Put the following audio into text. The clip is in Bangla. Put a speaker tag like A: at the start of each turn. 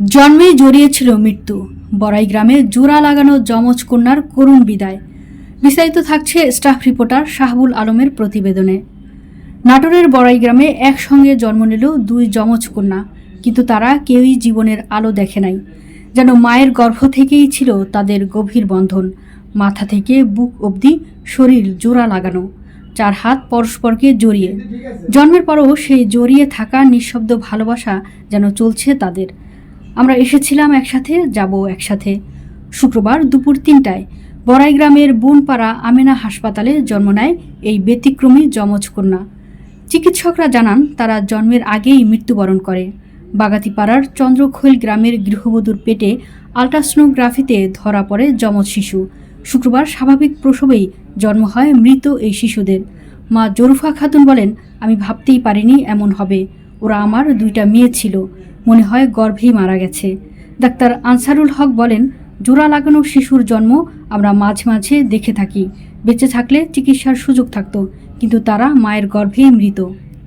A: জন্মেই জড়িয়েছিল মৃত্যু। বড়াই গ্রামে জোড়া লাগানো যমজ কন্যার করুণ বিদায়। বিস্তারিত থাকছে স্টাফ রিপোর্টার শাহবুল আলমের প্রতিবেদনে। নাটোরের বড়াই গ্রামে একসঙ্গে জন্ম নিল দুই যমজ কন্যা, কিন্তু তারা কেউই জীবনের আলো দেখে নাই। যেন মায়ের গর্ভ থেকেই ছিল তাদের গভীর বন্ধন। মাথা থেকে বুক অবধি শরীর জোড়া লাগানো, চার হাত পরস্পরকে জড়িয়ে। জন্মের পরও সেই জড়িয়ে থাকা নিঃশব্দ ভালোবাসা যেন চলছে তাদের। আমরা এসেছিলাম একসাথে, যাব একসাথে। শুক্রবার দুপুর তিনটায় বড়াই গ্রামের বুনপাড়া আমেনা হাসপাতালে জন্ম নেয় এই ব্যতিক্রমী যমজ কন্যা। চিকিৎসকরা জানান, তারা জন্মের আগেই মৃত্যুবরণ করে। বাগাতিপাড়ার চন্দ্রখৈল গ্রামের গৃহবধূর পেটে আলট্রাসোনোগ্রাফিতে ধরা পড়ে যমজ শিশু। শুক্রবার স্বাভাবিক প্রসবেই জন্ম হয় মৃত এই শিশুদের। মা জরুফা খাতুন বলেন, আমি ভাবতেই পারিনি এমন হবে। ওরা আমার দুইটা মেয়ে ছিল। মনে হয় গর্ভেই মারা গেছে। ডাক্তার আনসারুল হক বলেন, জোড়া লাগানো শিশুর জন্ম আমরা মাঝে মাঝে দেখে থাকি। বেঁচে থাকলে চিকিৎসার সুযোগ থাকতো, কিন্তু তারা মায়ের গর্ভেই মৃত।